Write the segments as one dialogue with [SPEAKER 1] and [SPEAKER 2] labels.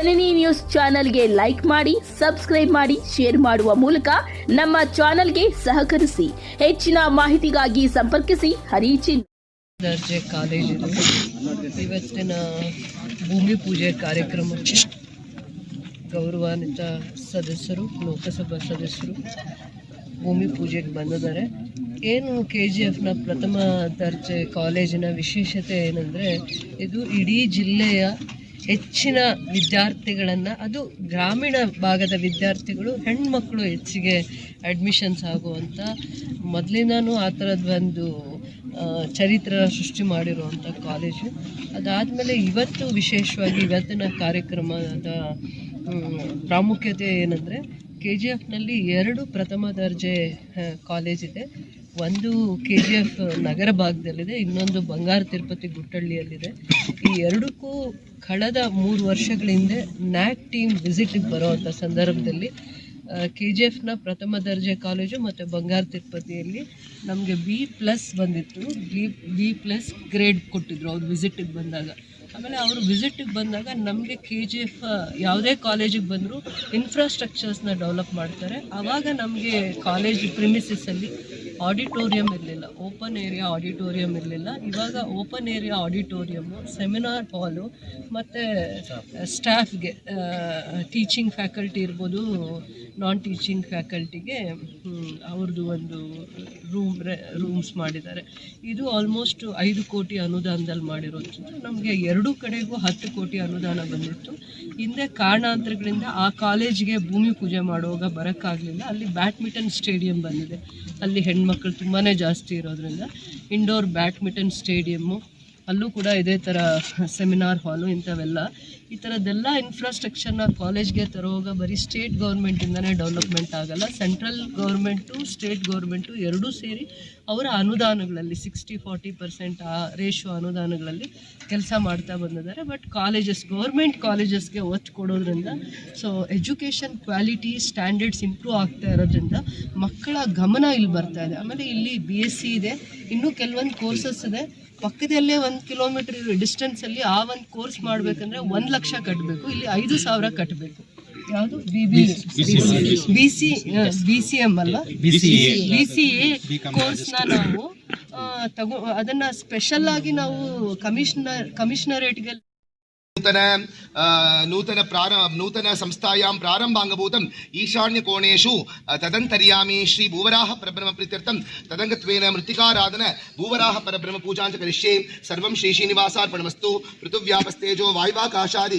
[SPEAKER 1] ಜನನಿ news ಚಾನೆಲ್ಗೆ like ಮಾಡಿ, subscribe ಮಾಡಿ, ಶೇರ್ ಮಾಡುವ ಮೂಲಕ ನಮ್ಮ ಚಾನೆಲ್ಗೆ ಸಹಕರಿಸಿ. ಹೆಚ್ಚಿನ ಮಾಹಿತಿಗಾಗಿ ಸಂಪರ್ಕಿಸಿ. ಹರಿಚಿನ್
[SPEAKER 2] ದರ್ಜೆ ಕಾಲೇಜಿದು ಇವತ್ತಿನ ಭೂಮಿ ಪೂಜೆ ಕಾರ್ಯಕ್ರಮಕ್ಕೆ ಗೌರವಾನ್ವಿತ ಸದಸ್ಯರು, ಲೋಕಸಭಾ ಸದಸ್ಯರು ಭೂಮಿ ಪೂಜೆಗೆ ಬಂದಿದ್ದಾರೆ. ಏನು ಕೆ ಜಿ ಎಫ್ನ ಪ್ರಥಮ ದರ್ಜೆ ಕಾಲೇಜಿನ ವಿಶೇಷತೆ ಏನಂದರೆ, ಇದು ಇಡೀ ಜಿಲ್ಲೆಯ ಹೆಚ್ಚಿನ ವಿದ್ಯಾರ್ಥಿಗಳನ್ನು, ಅದು ಗ್ರಾಮೀಣ ಭಾಗದ ವಿದ್ಯಾರ್ಥಿಗಳು, ಹೆಣ್ಮಕ್ಳು ಹೆಚ್ಚಿಗೆ ಅಡ್ಮಿಷನ್ಸ್ ಆಗುವಂಥ ಮೊದಲಿನೂ ಆ ಥರದ್ದು ಒಂದು ಚರಿತ್ರ ಸೃಷ್ಟಿ ಮಾಡಿರುವಂಥ ಕಾಲೇಜು ಅದಾದಮೇಲೆ ಇವತ್ತು ವಿಶೇಷವಾಗಿ ಇವತ್ತಿನ ಕಾರ್ಯಕ್ರಮದ ಪ್ರಾಮುಖ್ಯತೆ ಏನಂದರೆ ಕೆ ಜಿ ಎಫ್ನಲ್ಲಿ ಎರಡು ಪ್ರಥಮ ದರ್ಜೆ ಕಾಲೇಜ್ ಇದೆ. ಒಂದು ಕೆ ಜಿ ಎಫ್ ನಗರ ಭಾಗದಲ್ಲಿದೆ, ಇನ್ನೊಂದು ಬಂಗಾರ ತಿರುಪತಿ ಗುಟ್ಟಳ್ಳಿಯಲ್ಲಿದೆ. ಈ ಎರಡಕ್ಕೂ ಕಳೆದ ಮೂರು ವರ್ಷಗಳ ಹಿಂದೆ ನ್ಯಾಕ್ ಟೀಮ್ ವಿಸಿಟಿಗೆ ಬರೋವಂಥ ಸಂದರ್ಭದಲ್ಲಿ ಕೆ ಜಿ ಎಫ್ನ ಪ್ರಥಮ ದರ್ಜೆ ಕಾಲೇಜು ಮತ್ತು ಬಂಗಾರ ತಿರುಪತಿಯಲ್ಲಿ ನಮಗೆ ಬಿ ಪ್ಲಸ್ ಬಂದಿತ್ತು. ಬಿ ಬಿ ಪ್ಲಸ್ ಗ್ರೇಡ್ ಕೊಟ್ಟಿದ್ರು ಅವ್ರು ವಿಸಿಟಿಗೆ ಬಂದಾಗ. ಆಮೇಲೆ ಅವರು ವಿಸಿಟಿಗೆ ಬಂದಾಗ ನಮಗೆ ಕೆ ಜಿ ಎಫ್ ಯಾವುದೇ ಕಾಲೇಜಿಗೆ ಬಂದರೂ ಇನ್ಫ್ರಾಸ್ಟ್ರಕ್ಚರ್ಸ್ನ ಡೆವಲಪ್ ಮಾಡ್ತಾರೆ. ಆವಾಗ ನಮಗೆ ಕಾಲೇಜ್ ಪ್ರಿಮಿಸಿಸಲ್ಲಿ ಆಡಿಟೋರಿಯಂ ಇರಲಿಲ್ಲ. ಓಪನ್ ಏರಿಯಾ ಆಡಿಟೋರಿಯಂ ಇರಲಿಲ್ಲ. ಇವಾಗ ಓಪನ್ ಏರಿಯಾ ಆಡಿಟೋರಿಯಮ್ಮು ಸೆಮಿನಾರ್ ಹಾಲು ಮತ್ತು ಸ್ಟಾಫ್ಗೆ ಟೀಚಿಂಗ್ ಫ್ಯಾಕಲ್ಟಿ ಇರ್ಬೋದು ನಾನ್ ಟೀಚಿಂಗ್ ಫ್ಯಾಕಲ್ಟಿಗೆ ಅವ್ರದ್ದು ಒಂದು ರೂಮ್ ರೂಮ್ಸ್ ಮಾಡಿದ್ದಾರೆ. ಇದು ಆಲ್ಮೋಸ್ಟ್ ಐದು ಕೋಟಿ ಅನುದಾನದಲ್ಲಿ ಮಾಡಿರೋದು ನಮಗೆ ಎರಡೂ ಕಡೆಗೂ ಹತ್ತು ಕೋಟಿ ಅನುದಾನ ಬಂದಿತ್ತು. ಹಿಂದೆ ಕಾರಣಾಂತರಗಳಿಂದ ಆ ಕಾಲೇಜಿಗೆ ಭೂಮಿ ಪೂಜೆ ಮಾಡುವಾಗ ಬರೋಕ್ಕಾಗಲಿಲ್ಲ. ಅಲ್ಲಿ ಬ್ಯಾಡ್ಮಿಂಟನ್ ಸ್ಟೇಡಿಯಂ ಬಂದಿದೆ. ಅಲ್ಲಿ ಹೆಣ್ಮಕ್ಳು ತುಂಬಾ ಜಾಸ್ತಿ ಇರೋದ್ರಿಂದ ಇಂಡೋರ್ ಬ್ಯಾಡ್ಮಿಂಟನ್ ಸ್ಟೇಡಿಯಮ್ಮು ಅಲ್ಲೂ ಕೂಡ ಇದೇ ಥರ ಸೆಮಿನಾರ್ ಹಾಲು ಇಂಥವೆಲ್ಲ. ಈ ಥರದ್ದೆಲ್ಲ ಇನ್ಫ್ರಾಸ್ಟ್ರಕ್ಚರ್ನ ಕಾಲೇಜ್ಗೆ ತರೋವಾಗ ಬರೀ ಸ್ಟೇಟ್ ಗೌರ್ಮೆಂಟಿಂದನೇ ಡೆವಲಪ್ಮೆಂಟ್ ಆಗಲ್ಲ. ಸೆಂಟ್ರಲ್ ಗೌರ್ಮೆಂಟು ಸ್ಟೇಟ್ ಗೌರ್ಮೆಂಟು ಎರಡೂ ಸೇರಿ ಅವರ ಅನುದಾನಗಳಲ್ಲಿ ಸಿಕ್ಸ್ಟಿ ಫಾರ್ಟಿ ಪರ್ಸೆಂಟ್ ಆ ರೇಷೋ ಅನುದಾನಗಳಲ್ಲಿ ಕೆಲಸ ಮಾಡ್ತಾ ಬಂದಿದ್ದಾರೆ. ಬಟ್ ಕಾಲೇಜಸ್ ಗೌರ್ಮೆಂಟ್ ಕಾಲೇಜಸ್ಗೆ ಒತ್ತು ಕೊಡೋದ್ರಿಂದ so education quality standards improve ಆಗ್ತಾ ಇರೋದ್ರಿಂದ ಮಕ್ಕಳ ಗಮನ ಇಲ್ಲಿ ಬರ್ತಾ ಇದೆ. ಆಮೇಲೆ ಇಲ್ಲಿ ಬಿ ಎಸ್ ಸಿ ಇದೆ. ಇನ್ನೂ ಕೆಲವೊಂದು ಕೋರ್ಸಸ್ ಇದೆ. ಪಕ್ಕದಲ್ಲೇ ಒಂದು ಕಿಲೋಮೀಟರ್ ಇರೋ ಡಿಸ್ಟೆನ್ಸಲ್ಲಿ ಆ ಒಂದು ಕೋರ್ಸ್ ಮಾಡ್ಬೇಕಂದ್ರೆ ಒಂದು ಲಕ್ಷ ಕಟ್ಟಬೇಕು ಇಲ್ಲಿ ಐದು ಸಾವಿರ ಕಟ್ಟಬೇಕು ಯಾವುದು? B C B C M ಅಲ್ಲ? ಬಿ ಸಿ ಎ ಕೋರ್ಸ್ನ ನಾವು ತಗೋ ಅದನ್ನು ಸ್ಪೆಷಲ್ ಆಗಿ ನಾವು ಕಮಿಷನರ್ ಕಮಿಷನರೇಟ್ಗೆ
[SPEAKER 3] नूतन नूतन प्रारम्भ नूतनसंस्थायां प्रारम्भाङ्गभूतम् ईशान्यकोणेषु तदन्तर्यामि श्रीभूवराः परब्रह्मप्रीत्यर्थं तदङ्गत्वेन मृत्तिकाराधन च करिष्ये सर्वं वायुवाकाशादि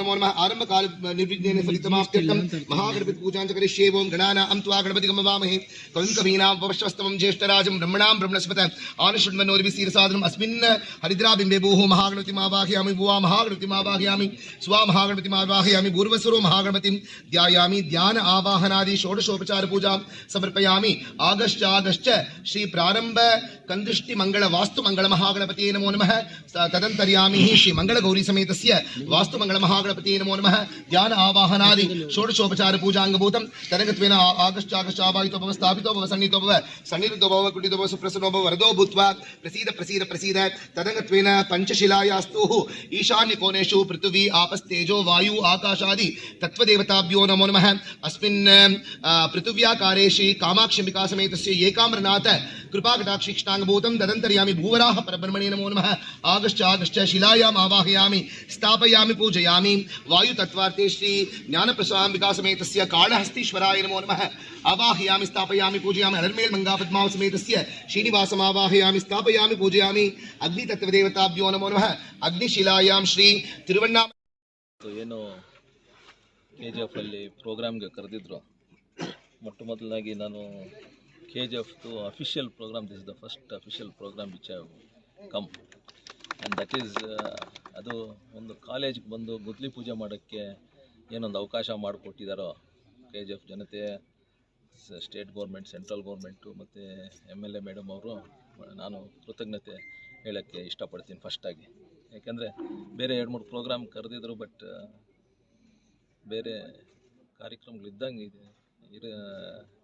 [SPEAKER 3] नमो नमः आरम्भकाल निर्विघ्नेन फलितमाप्त्यर्थं महागणपतिपूजां च करिष्ये ॐ गणानां त्वा गणपतिगमवामहे कविं कवीनां वपश्वस्तमं ज्येष्ठराजं ब्रह्मणां ब्रह्मणस्पत आनशृण्वनोर्भिः अस्मिन् हरिद्राबिम्बे भूः महागणपति आवाहयामी स्वामहागणपति आवाहयामी पूर्वस्वरो महागणपति ध्यायामी ध्यान आवाहनादि षोडशोपचार पूजा समर्पयामी आगश्च आगश्च श्री प्रारंभ कंदृष्टि मंगल वास्तु मंगल महागणपति नमो नमः तदंतर्यामी श्री मंगल गौरी समेत वास्तु मंगल महागणपति नमो नमः ध्यान आवाहनादि षोडशोपचार पूजांग पूजांगभूतम तरंगत्वेन आगश्च आगश्च आवाहितो भव स्थापितो भव सन्नितो भव सन्नितो भव कुटितो भव सुप्रसन्नो भव वरदो भूत्वा प्रसीद प्रसीद प्रसीद तदंगत्वेन पंचशिलायास्तु ईश ईशान्यकोणेषु पृथ्वी आपस्तेजो वायु आकाशादि तत्त्वदेवताभ्यो नमो नमः। अस्मिन् पृथिव्याकारेषि कामाक्षम्बिका समेतस्य एकाम्रनाथ ವಾಯು ಕೃಪಾಕಟಾಕ್ಷಿ ಕೃಷ್ಣಾಂಗಭೂತಂ ತದಂತರ್ಯಾಮಿ ಭೂವರಾಹ ಪರಬ್ರಹ್ಮಣೇ ನಮೋ ನಮಃ. ಆಗಶ್ಚ ಆಗಶ್ಚ ಶಿಲಾಯಾಮ್ ಆವಾಹಯಾಮಿ, ಸ್ಥಾಪಯಾಮಿ, ಪೂಜಯಾಮಿ. ವಾಯುತತ್ವಾರ್ತೆ ಶ್ರೀ ಜ್ಞಾನಪ್ರಸಾಂಬಿಕಾ ಸಮೇತಸ್ಯ ಕಾಳಹಸ್ತೀಶ್ವರಾಯ ನಮೋ ನಮಃ. ಆವಾಹಯಾಮಿ, ಸ್ಥಾಪಯಾಮಿ, ಪೂಜಯಾಮಿ, ಅನರ್ಮೇಲ್ ಮಂಗಾ ಪದ್ಮಾವ ಸಮೇತಸ್ಯ ಶ್ರೀನಿವಾಸಮಾವಾಹಯಾಮಿ ಸ್ಥಾಪಯಾಮಿ, ಪೂಜಯಾಮಿ. ಅಗ್ನಿ ತತ್ವದೇವತಾಭ್ಯೋ ನಮೋ ನಮಃ. ಅಗ್ನಿಶಿಲಾಯಾಂ ಶ್ರೀ ತಿರುವಣ್ಣಾಮ
[SPEAKER 4] ಏನು ಕೆ ಜಿ ಎಫಲ್ಲಿ ಪ್ರೋಗ್ರಾಮ್ಗೆ ಕರೆದಿದ್ರು. ಮೊಟ್ಟ ಮೊದಲಾಗಿ ನಾನು K G ಎಫ್ದು official program this is the first official program which have come and that is ಅದು ಒಂದು ಕಾಲೇಜ್ಗೆ ಬಂದು ಗುದ್ಲಿ ಪೂಜೆ ಮಾಡೋಕ್ಕೆ ಏನೊಂದು ಅವಕಾಶ ಮಾಡಿಕೊಟ್ಟಿದ್ದಾರೋ ಕೆ ಜಿ ಎಫ್ ಜನತೆ ಸ್ಟೇಟ್ ಗೌರ್ಮೆಂಟ್ ಸೆಂಟ್ರಲ್ ಗೌರ್ಮೆಂಟು ಮತ್ತು ಎಂ ಎಲ್ ಎ ಮೇಡಮ್ ಅವರು, ನಾನು ಕೃತಜ್ಞತೆ ಹೇಳೋಕ್ಕೆ ಇಷ್ಟಪಡ್ತೀನಿ ಫಸ್ಟಾಗಿ ಯಾಕೆಂದರೆ ಬೇರೆ ಎರಡು ಮೂರು ಪ್ರೋಗ್ರಾಮ್ ಕರೆದಿದ್ರು ಬಟ್ ಬೇರೆ ಕಾರ್ಯಕ್ರಮಗಳಿದ್ದಂಗೆ ಇದೆ. ಇರ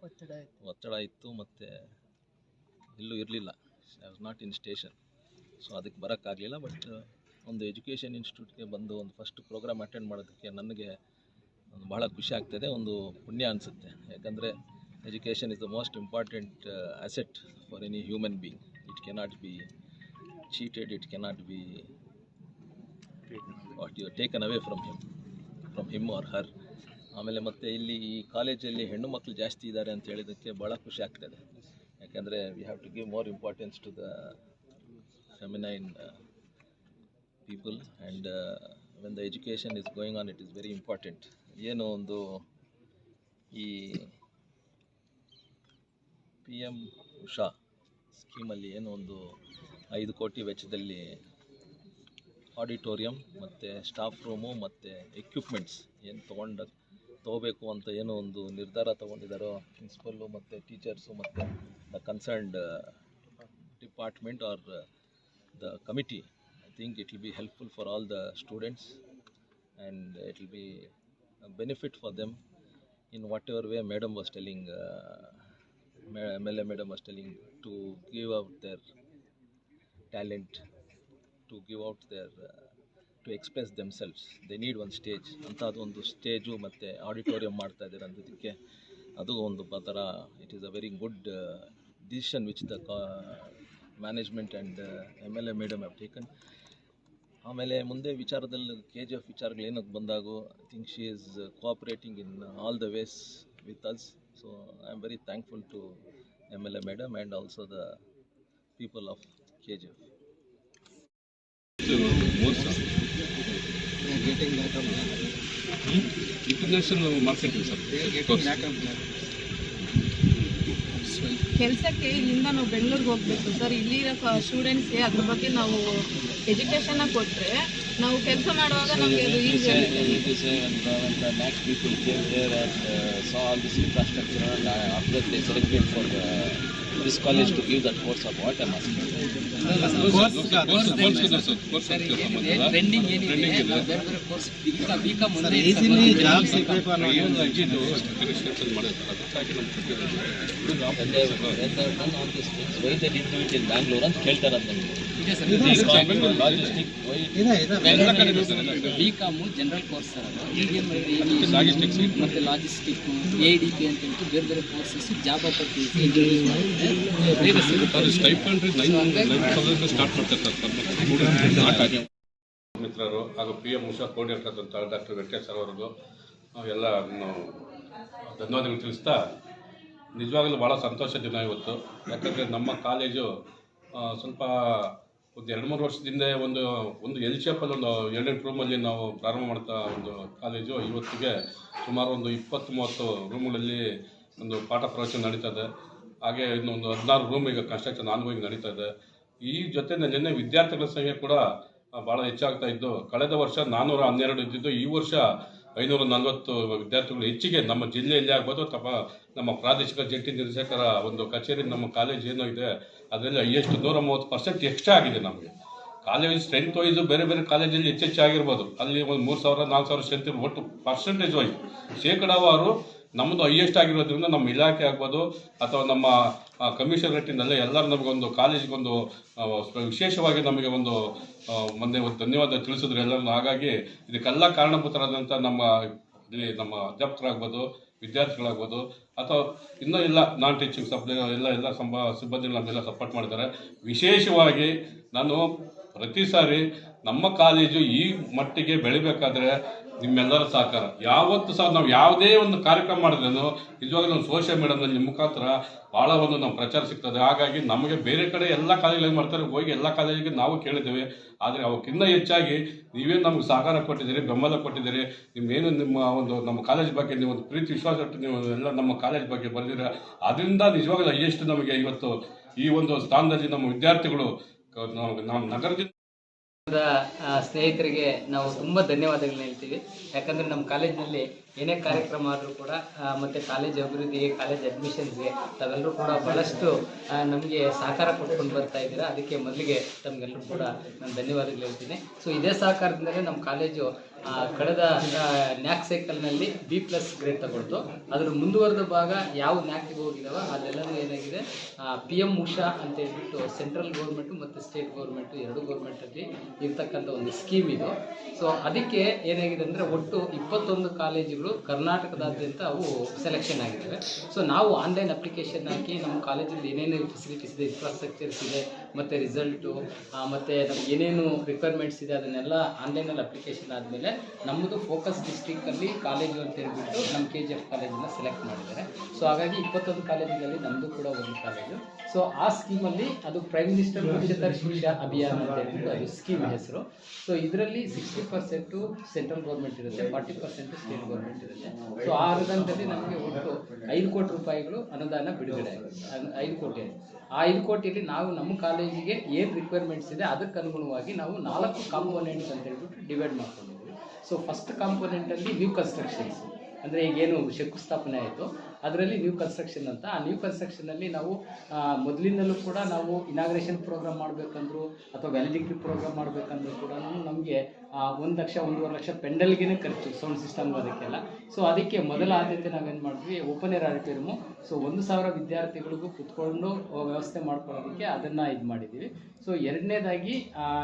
[SPEAKER 2] ಒತ್ತಡ ಆಯ್ತು
[SPEAKER 4] ಒತ್ತಡ ಇತ್ತು ಮತ್ತು ಎಲ್ಲೂ ಇರಲಿಲ್ಲ. I was not in station so ಅದಕ್ಕೆ ಬರೋಕ್ಕಾಗಲಿಲ್ಲ ಬಟ್ ಒಂದು ಎಜುಕೇಷನ್ ಇನ್ಸ್ಟಿಟ್ಯೂಟ್ಗೆ ಬಂದು ಒಂದು ಫಸ್ಟ್ ಪ್ರೋಗ್ರಾಮ್ ಅಟೆಂಡ್ ಮಾಡೋದಕ್ಕೆ ನನಗೆ ಒಂದು ಬಹಳ ಖುಷಿ ಆಗ್ತದೆ ಒಂದು ಪುಣ್ಯ ಅನಿಸುತ್ತೆ. ಯಾಕಂದರೆ education is the most important asset for any human being it cannot be cheated it cannot be what you taken away from him from him or her ಆಮೇಲೆ ಮತ್ತೆ ಇಲ್ಲಿ ಈ ಕಾಲೇಜಲ್ಲಿ ಹೆಣ್ಣು ಮಕ್ಕಳು ಜಾಸ್ತಿ ಇದ್ದಾರೆ ಅಂತ ಹೇಳಿದಕ್ಕೆ ಭಾಳ ಖುಷಿ ಆಗ್ತದೆ. ಯಾಕೆಂದರೆ we have to give more importance to the feminine people and when the education is going on it is very important ಏನು ಒಂದು ಈ ಪಿ ಎಂ ಉಷಾ ಸ್ಕೀಮಲ್ಲಿ ಏನು ಒಂದು ಐದು ಕೋಟಿ ವೆಚ್ಚದಲ್ಲಿ ಆಡಿಟೋರಿಯಂ ಮತ್ತು ಸ್ಟಾಫ್ ರೂಮು ಮತ್ತು ಎಕ್ವಿಪ್ಮೆಂಟ್ಸ್ ಏನು ತೊಗೊಂಡ ತೊಗೋಬೇಕು ಅಂತ ಏನೋ ಒಂದು ನಿರ್ಧಾರ ತೊಗೊಂಡಿದ್ದಾರೋ ಪ್ರಿನ್ಸಿಪಲ್ಲು ಮತ್ತು ಟೀಚರ್ಸು ಮತ್ತು the concerned department or the committee I think it will be helpful for all the students and it will be benefit for them in whatever way madam was telling M L A madam was telling to give out their talent to give out uh, to express themselves. They need one stage ಅಂತ ಅದೊಂದು stage ಮತ್ತು auditorium ಮಾಡ್ತಾ ಇದ್ದಾರೆ ಅನ್ನೋದಕ್ಕೆ ಅದು ಒಂದು ಥರ it is a very good decision which the management and M L A madam have taken ಆಮೇಲೆ ಮುಂದೆ ವಿಚಾರದಲ್ಲಿ ಕೆ ಜಿ ಎಫ್ ವಿಚಾರಗಳು ಏನಕ್ಕೆ ಬಂದಾಗೋ I think she is cooperating in all the ways with us so I am very thankful to M L A madam and also the people of K G F
[SPEAKER 5] international marketing sir
[SPEAKER 6] ಕೆಲಸಕ್ಕೆ ಇಲ್ಲಿಂದ ನಾವು ಬೆಂಗಳೂರಿಗೆ ಹೋಗಬೇಕು sir. ಇಲ್ಲಿರೋ ಸ್ಟೂಡೆಂಟ್ಸ್ಗೆ ಅದ್ರ ಬಗ್ಗೆ ನಾವು ಎಜುಕೇಷನ್ನ ಕೊಟ್ಟರೆ ನಾವು ಕೆಲಸ ಮಾಡುವಾಗ ನಮಗೆ ಅದು
[SPEAKER 4] easy when the, when the NAC people came there and uh, saw all this uh, uh, college to give that course of what I'm asking. why they didn't do it in Bangalore ಅಂತ ಕೇಳ್ತಾರಂತ
[SPEAKER 7] B general course ಮತ್ತು logistic A D P ಅಂತ ಬೇರೆ ಬೇರೆ courses job
[SPEAKER 5] opportunity ಮಿತ್ರರು ಹಾಗೂ P M Usha ಅಂತ doctor Venkatesh sir ಅವರಿಗೂ ಎಲ್ಲ ಧನ್ಯವಾದಗಳು ತಿಳಿಸ್ತಾ, ನಿಜವಾಗಲೂ ಭಾಳ ಸಂತೋಷ ದಿನ ಇವತ್ತು. ಯಾಕಂದರೆ ನಮ್ಮ ಕಾಲೇಜು ಸ್ವಲ್ಪ ಒಂದು ಎರಡು ಮೂರು ವರ್ಷದಿಂದ ಒಂದು ಒಂದು ಎಲ್ ಶೇಪಲ್ಲಿ ಒಂದು ಎರಡೆಂಟು ರೂಮಲ್ಲಿ ನಾವು ಪ್ರಾರಂಭ ಮಾಡ್ತಾ ಒಂದು ಕಾಲೇಜು ಇವತ್ತಿಗೆ ಸುಮಾರು ಒಂದು ಇಪ್ಪತ್ತು ಮೂವತ್ತು ರೂಮ್ಗಳಲ್ಲಿ ಒಂದು ಪಾಠ ಪ್ರವಚನ ನಡೀತದೆ ಹಾಗೆ ಇನ್ನೊಂದು ಹದಿನಾರು ರೂಮ್ ಈಗ ಕನ್ಸ್ಟ್ರಕ್ಷನ್ ಆನ್ಗೋಯಿಂಗ್ ನಡೀತಾ ಇದೆ. ಈ ಜೊತೆ ನಿನ್ನೆ ವಿದ್ಯಾರ್ಥಿಗಳ ಸಂಖ್ಯೆ ಕೂಡ ಭಾಳ ಹೆಚ್ಚಾಗ್ತಾ ಇದ್ದು, ಕಳೆದ ವರ್ಷ ನಾನ್ನೂರ ಹನ್ನೆರಡು ಇದ್ದಿದ್ದು, ಈ ವರ್ಷ ಐನೂರ ನಲವತ್ತು ವಿದ್ಯಾರ್ಥಿಗಳು ಹೆಚ್ಚಿಗೆ ನಮ್ಮ ಜಿಲ್ಲೆಯಲ್ಲಿ ಆಗ್ಬೋದು ಅಥವಾ ನಮ್ಮ ಪ್ರಾದೇಶಿಕ ಜಂಟಿ ನಿರ್ದೇಶಕರ ಒಂದು ಕಚೇರಿ, ನಮ್ಮ ಕಾಲೇಜ್ ಏನೋ ಇದೆ. ಅದರಲ್ಲಿ ಎಷ್ಟು ನೂರ ಮೂವತ್ತು ಪರ್ಸೆಂಟ್ ಎಕ್ಸ್ಟ್ರಾ ಆಗಿದೆ ನಮಗೆ. ಕಾಲೇಜ್ ಸ್ಟ್ರೆಂತ್ ವೈಸ್ ಬೇರೆ ಬೇರೆ ಕಾಲೇಜಲ್ಲಿ ಹೆಚ್ಚೆಚ್ಚಾಗಿರ್ಬೋದು ಅಲ್ಲಿ ಒಂದು ಮೂರು ಸಾವಿರ, ನಾಲ್ಕು ಸಾವಿರ ಸ್ಟ್ರೆಂತ್ ಒಟ್ಟು ಪರ್ಸೆಂಟೇಜ್ ವೈಸ್ ಶೇಕಡಾವಾರು ನಮ್ಮದು ಹೈಯೆಸ್ಟ್ ಆಗಿರೋದ್ರಿಂದ ನಮ್ಮ ಇಲಾಖೆ ಆಗ್ಬೋದು ಅಥವಾ ನಮ್ಮ ಕಮಿಷನ್ ರೇಟಿಂದಲ್ಲೇ ಎಲ್ಲರೂ ನಮಗೊಂದು ಕಾಲೇಜಿಗೊಂದು ವಿಶೇಷವಾಗಿ ನಮಗೆ ಒಂದು ಮೊನ್ನೆ ಒಂದು ಧನ್ಯವಾದ ತಿಳಿಸಿದ್ರು ಎಲ್ಲರೂ ಹಾಗಾಗಿ ಇದಕ್ಕೆಲ್ಲ ಕಾರಣಭೂತರಾದಂಥ ನಮ್ಮ, ಇಲ್ಲಿ ನಮ್ಮ ಅಧ್ಯಾಪಕರಾಗ್ಬೋದು ವಿದ್ಯಾರ್ಥಿಗಳಾಗ್ಬೋದು ಅಥವಾ ಇನ್ನೂ ಎಲ್ಲ ನಾನ್ ಟೀಚಿಂಗ್ ಸಬ್ ಎಲ್ಲ ಎಲ್ಲ ಸಂಬ, ಸಿಬ್ಬಂದಿಗಳು ನಮ್ಮೆಲ್ಲ ಸಪೋರ್ಟ್ ಮಾಡಿದ್ದಾರೆ. ವಿಶೇಷವಾಗಿ ನಾನು ಪ್ರತಿ ಸಾರಿ ನಮ್ಮ ಕಾಲೇಜು ಈ ಮಟ್ಟಿಗೆ ಬೆಳಿಬೇಕಾದ್ರೆ ನಿಮ್ಮೆಲ್ಲರ ಸಹಕಾರ. ಯಾವತ್ತು ಸಹ ನಾವು ಯಾವುದೇ ಒಂದು ಕಾರ್ಯಕ್ರಮ ಮಾಡಿದ್ರೂ ನಿಜವಾಗ್ಲೂ ನಾವು ಸೋಷಿಯಲ್ ಮೀಡಿಯಾದಲ್ಲಿ ನಿಮ್ಮ ಮುಖಾಂತರ ಭಾಳ ಒಂದು ನಾವು ಪ್ರಚಾರ ಸಿಗ್ತದೆ. ಹಾಗಾಗಿ ನಮಗೆ ಬೇರೆ ಕಡೆ ಎಲ್ಲ ಕಾಲೇಜಲ್ಲಿ ಮಾಡ್ತಾರೆ, ಹೋಗಿ ಎಲ್ಲ ಕಾಲೇಜಿಗೆ ನಾವು ಕೇಳಿದ್ದೇವೆ. ಆದರೆ ಅವಕ್ಕಿಂತ ಹೆಚ್ಚಾಗಿ ನೀವೇನು ನಮ್ಗೆ ಸಹಕಾರ ಕೊಟ್ಟಿದ್ದೀರಿ, ಬೆಂಬಲ ಕೊಟ್ಟಿದ್ದೀರಿ. ನಿಮ್ಮೇನು ನಿಮ್ಮ ಒಂದು ನಮ್ಮ ಕಾಲೇಜ್ ಬಗ್ಗೆ ನೀವು ಒಂದು ಪ್ರೀತಿ, ವಿಶ್ವಾಸ ಇಟ್ಟು ನೀವು ಎಲ್ಲ ನಮ್ಮ ಕಾಲೇಜ್ ಬಗ್ಗೆ ಬಂದಿರ ಅದರಿಂದ ನಿಜವಾಗ್ಲೂ ಹೈಯೆಸ್ಟ್ ನಮಗೆ ಇವತ್ತು ಈ ಒಂದು ಸ್ಥಾನದಲ್ಲಿ ನಮ್ಮ ವಿದ್ಯಾರ್ಥಿಗಳು ನಾವು ನಮ್ಮ ನಗರದಿಂದ
[SPEAKER 7] ಸ್ನೇಹಿತರಿಗೆ ನಾವು ತುಂಬ ಧನ್ಯವಾದಗಳನ್ನ ಹೇಳ್ತೀವಿ. ಯಾಕಂದರೆ ನಮ್ಮ ಕಾಲೇಜಿನಲ್ಲಿ ಏನೇ ಕಾರ್ಯಕ್ರಮ ಆದರೂ ಕೂಡ ಮತ್ತೆ ಕಾಲೇಜ್ ಅಭಿವೃದ್ಧಿಗೆ, ಕಾಲೇಜ್ ಅಡ್ಮಿಷನ್ಸ್ಗೆ ತಾವೆಲ್ಲರೂ ಕೂಡ ಭಾಳಷ್ಟು ನಮಗೆ ಸಹಕಾರ ಕೊಟ್ಕೊಂಡು ಬರ್ತಾ ಇದ್ದೀರಾ. ಅದಕ್ಕೆ ಮೊದಲಿಗೆ ತಮಗೆಲ್ಲರೂ ಕೂಡ ನಾನು ಧನ್ಯವಾದಗಳು ಹೇಳ್ತೀನಿ. ಸೊ ಇದೇ ಸಹಕಾರದಿಂದಲೇ ನಮ್ಮ ಕಾಲೇಜು ಕಳೆದ ನ್ಯಾಕ್ ಸೈಕಲ್ನಲ್ಲಿ ಬಿ ಪ್ಲಸ್ ಗ್ರೇಡ್ ತಗೊಳ್ತು. ಅದ್ರ ಮುಂದುವರೆದ ಭಾಗ ಯಾವ ನ್ಯಾಕ್ಗೆ ಹೋಗಿದಾವ ಅದೆಲ್ಲನೂ ಏನಾಗಿದೆ? ಪಿ ಎಂ ಉಷಾ ಅಂತ ಹೇಳ್ಬಿಟ್ಟು ಸೆಂಟ್ರಲ್ ಗೌರ್ಮೆಂಟು ಮತ್ತು ಸ್ಟೇಟ್ ಗೌರ್ಮೆಂಟು ಎರಡು ಗೌರ್ಮೆಂಟಲ್ಲಿ ಇರ್ತಕ್ಕಂಥ ಒಂದು ಸ್ಕೀಮ್ ಇದು. ಸೊ ಅದಕ್ಕೆ ಏನಾಗಿದೆ ಅಂದರೆ ಒಟ್ಟು ಇಪ್ಪತ್ತೊಂದು ಕಾಲೇಜುಗಳು ಕರ್ನಾಟಕದಾದ್ಯಂತ ಅವು ಸೆಲೆಕ್ಷನ್ ಆಗಿದ್ದಾವೆ ಸೊ ನಾವು ಆನ್ಲೈನ್ ಅಪ್ಲಿಕೇಶನ್ ಹಾಕಿ ನಮ್ಮ ಕಾಲೇಜಲ್ಲಿ ಏನೇನು ಫೆಸಿಲಿಟೀಸ್ ಇದೆ ಇನ್ಫ್ರಾಸ್ಟ್ರಕ್ಚರ್ಸ್ ಇದೆ, ಮತ್ತು ರಿಸಲ್ಟು ಮತ್ತು ನಮ್ಗೆ ಏನೇನು ರಿಕ್ವೈರ್ಮೆಂಟ್ಸ್ ಇದೆ, ಅದನ್ನೆಲ್ಲ ಆನ್ಲೈನಲ್ಲಿ ಅಪ್ಲಿಕೇಶನ್ ಆದಮೇಲೆ ನಮ್ಮದು ಫೋಕಸ್ ಡಿಸ್ಟಿಕ್ಕಲ್ಲಿ ಕಾಲೇಜು ಅಂತ ಹೇಳ್ಬಿಟ್ಟು ನಮ್ಮ ಕೆ ಜಿ ಎಫ್ ಕಾಲೇಜನ್ನು ಸೆಲೆಕ್ಟ್ ಮಾಡಿದ್ದಾರೆ. ಸೊ ಹಾಗಾಗಿ ಇಪ್ಪತ್ತೊಂದು ಕಾಲೇಜುಗಳಲ್ಲಿ ನಮ್ಮದು ಕೂಡ ಒಂದು ಕಾಲೇಜು ಸೊ ಆ ಸ್ಕೀಮಲ್ಲಿ ಅದು ಪ್ರೈಮ್ ಮಿನಿಸ್ಟರ್ ಉಚಿತ ಶಿಕ್ಷಾ ಅಭಿಯಾನ ಅಂತ ಹೇಳ್ಬಿಟ್ಟು ಅದು ಸ್ಕೀಮ್ ಹೆಸರು. ಸೊ ಇದರಲ್ಲಿ ಸಿಕ್ಸ್ಟಿ ಪರ್ಸೆಂಟು ಸೆಂಟ್ರಲ್ ಗೌರ್ಮೆಂಟ್ ಇರುತ್ತೆ ಫಾರ್ಟಿ ಪರ್ಸೆಂಟು ಸ್ಟೇಟ್ ಗೌರ್ಮೆಂಟ್ ಇರುತ್ತೆ. ಸೊ ಆ ಅನುದಾನದಲ್ಲಿ ನಮಗೆ ಒಟ್ಟು ಐದು ಕೋಟಿ ರೂಪಾಯಿಗಳು ಅನುದಾನ ಬಿಡುಗಡೆ ಐದು ಕೋಟಿ ಆ ಐದು ಕೋಟಿಯಲ್ಲಿ ನಾವು ನಮ್ಮ ಕಾಲೇಜಿಗೆ ಏನು ರಿಕ್ವೈರ್ಮೆಂಟ್ಸ್ ಇದೆ ಅದಕ್ಕೆ ಅನುಗುಣವಾಗಿ ನಾವು ನಾಲ್ಕು ಕಾಂಪೋನೆಂಟ್ಸ್ ಅಂತ ಹೇಳ್ಬಿಟ್ಟು ಡಿವೈಡ್ ಮಾಡ್ಕೊಂಡಿದ್ದೀವಿ ಸೊ ಫಸ್ಟ್ ಕಾಂಪೋನೆಂಟಲ್ಲಿ ನ್ಯೂ ಕನ್ಸ್ಟ್ರಕ್ಷನ್ಸ್ ಅಂದರೆ ಈಗೇನು ಶಂಕುಸ್ಥಾಪನೆ ಆಯಿತು? ಅದರಲ್ಲಿ ನ್ಯೂ ಕನ್ಸ್ಟ್ರಕ್ಷನ್ ಅಂತ. ಆ ನ್ಯೂ ಕನ್ಸ್ಟ್ರಕ್ಷನಲ್ಲಿ ನಾವು ಮೊದಲಿಂದಲೂ ಕೂಡ ನಾವು ಇನಾಗ್ರೇಷನ್ ಪ್ರೋಗ್ರಾಮ್ ಮಾಡಬೇಕಂದ್ರು ಅಥವಾ ವ್ಯಾಲಿಡಿಟಿ ಪ್ರೋಗ್ರಾಮ್ ಮಾಡಬೇಕಂದ್ರೂ ಕೂಡ ನಮಗೆ ಒಂದು ಲಕ್ಷ, ಒಂದೂವರೆ ಲಕ್ಷ ಪೆಂಡಲ್ಗೆ ಖರ್ಚು ಸೌಂಡ್ ಸಿಸ್ಟಮ್ ಅದಕ್ಕೆಲ್ಲ ಸೊ ಅದಕ್ಕೆ ಮೊದಲ ಆದ್ಯತೆ ನಾವೇನು ಮಾಡಿದ್ವಿ ಓಪನ್ ಏರ್ ಆಡಿಟೋರಿಯಮು ಸೊ ಒಂದು ಸಾವಿರ ವಿದ್ಯಾರ್ಥಿಗಳಿಗೂ ಕುತ್ಕೊಂಡು ವ್ಯವಸ್ಥೆ ಮಾಡ್ಕೊಳ್ಳೋದಕ್ಕೆ ಅದನ್ನು ಇದು ಮಾಡಿದ್ದೀವಿ ಸೊ ಎರಡನೇದಾಗಿ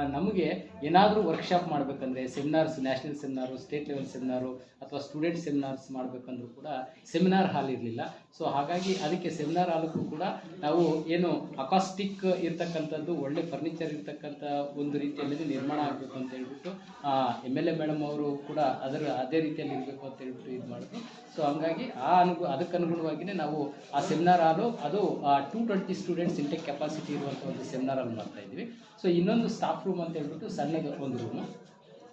[SPEAKER 7] ನಮಗೆ ಏನಾದರೂ ವರ್ಕ್ಶಾಪ್ ಮಾಡಬೇಕಂದ್ರೆ seminars national seminar state level seminar ಅಥವಾ ಸ್ಟೂಡೆಂಟ್ ಸೆಮಿನಾರ್ಸ್ ಮಾಡಬೇಕಂದ್ರೂ ಕೂಡ ಸೆಮಿನಾರ್ ಹಾಲ್ ಇರಲಿಲ್ಲ. ಸೊ ಹಾಗಾಗಿ ಅದಕ್ಕೆ ಸೆಮಿನಾರ್ ಹಾಲಕ್ಕೂ ಕೂಡ ನಾವು ಏನು ಅಕಾಸ್ಟಿಕ್ ಇರ್ತಕ್ಕಂಥದ್ದು, ಒಳ್ಳೆ ಫರ್ನಿಚರ್ ಇರ್ತಕ್ಕಂಥ ಒಂದು ರೀತಿಯಲ್ಲಿ ನಿರ್ಮಾಣ ಆಗಬೇಕು ಅಂತ ಹೇಳ್ಬಿಟ್ಟು ಎಂ ಎಲ್ ಎ ಮೇಡಮ್ ಅವರು ಕೂಡ ಅದರ ಅದೇ ರೀತಿಯಲ್ಲಿ ಇರಬೇಕು ಅಂತ ಹೇಳ್ಬಿಟ್ಟು ಇದು ಮಾಡಿದ್ರು. ಸೊ ಹಂಗಾಗಿ ಆ ಅನುಗು, ಅದಕ್ಕೆ ಅನುಗುಣವಾಗಿಯೇ ನಾವು ಆ ಸೆಮಿನಾರ್ ಹಾಲು ಅದು two twenty students intake capacity ಇರುವಂಥ ಒಂದು ಸೆಮಿನಾರ್ ಹಾಲ್ ಮಾಡ್ತಾ ಇದ್ದೀವಿ. ಸೊ ಇನ್ನೊಂದು ಸ್ಟಾಫ್ ರೂಮ್ ಅಂತ ಹೇಳ್ಬಿಟ್ಟು ಸಣ್ಣದು ಒಂದು ರೂಮು